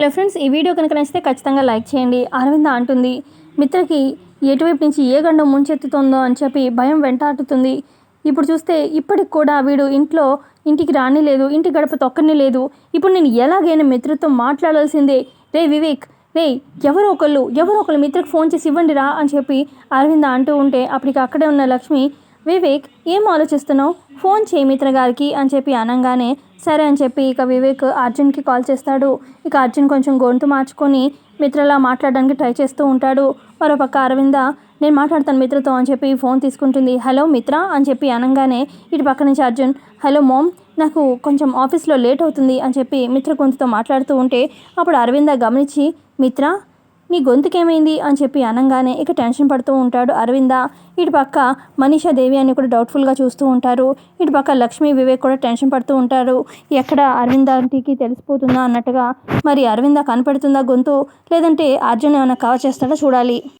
Hello friends ఈ video కనుక నచ్చితే ఖచ్చితంగా లైక్ చేయండి. అరవింద అంటుంది మిత్రకి ఎటువైపు నుంచి ఏ గండం ముంచెత్తుతుందో అని చెప్పి భయం వెంటాడుతుంది. ఇప్పుడు చూస్తే ఇప్పటికి కూడా వీడు ఇంట్లో ఇంటికి రాని లేదు ఇంటి గడప తొక్కని లేదు ఇప్పుడు నేను ఎలాగైనా మిత్రతో మాట్లాడాల్సిందే. రే వివేక్ రే ఎవరో ఒకళ్ళు ఎవరో ఒకళ్ళు మిత్రకు ఫోన్ చేసి ఇవ్వండి రా అని చెప్పి అరవింద అంటూ ఉంటే అప్పటికి అక్కడే ఉన్న లక్ష్మి వివేక్ ఏం ఆలోచిస్తున్నావు? ఫోన్ చేయి మిత్ర గారికి అని చెప్పి అనగానే సరే అని చెప్పి ఇక వివేక్ అర్జున్కి కాల్ చేస్తాడు. ఇక అర్జున్ కొంచెం గొంతు మార్చుకొని మిత్రలా మాట్లాడడానికి ట్రై చేస్తూ ఉంటాడు. మరోపక్క అరవింద నేను మాట్లాడతాను మిత్రతో అని చెప్పి ఫోన్ తీసుకుంటుంది. హలో మిత్ర అని చెప్పి అనగానే ఇటు పక్క నుంచి అర్జున్ హలో మోమ్ నాకు కొంచెం ఆఫీస్లో లేట్ అవుతుంది అని చెప్పి మిత్ర గొంతుతో మాట్లాడుతూ ఉంటే అప్పుడు అరవింద గమనించి మిత్ర నీ గొంతుకేమైంది? అని చెప్పి అనగానే ఇక టెన్షన్ పడుతూ ఉంటాడు అరవింద. ఇటు పక్క మనీషా దేవి అని కూడా డౌట్ఫుల్గా చూస్తూ ఉంటారు. ఇటు పక్క లక్ష్మీ వివేక్ కూడా టెన్షన్ పడుతూ ఉంటారు. ఎక్కడ అరవిందంటికి తెలిసిపోతుందా అన్నట్టుగా. మరి అరవింద కనపడుతుందా గొంతు? లేదంటే అర్జున్ ఏమైనా కవర్ చేస్తాడో చూడాలి.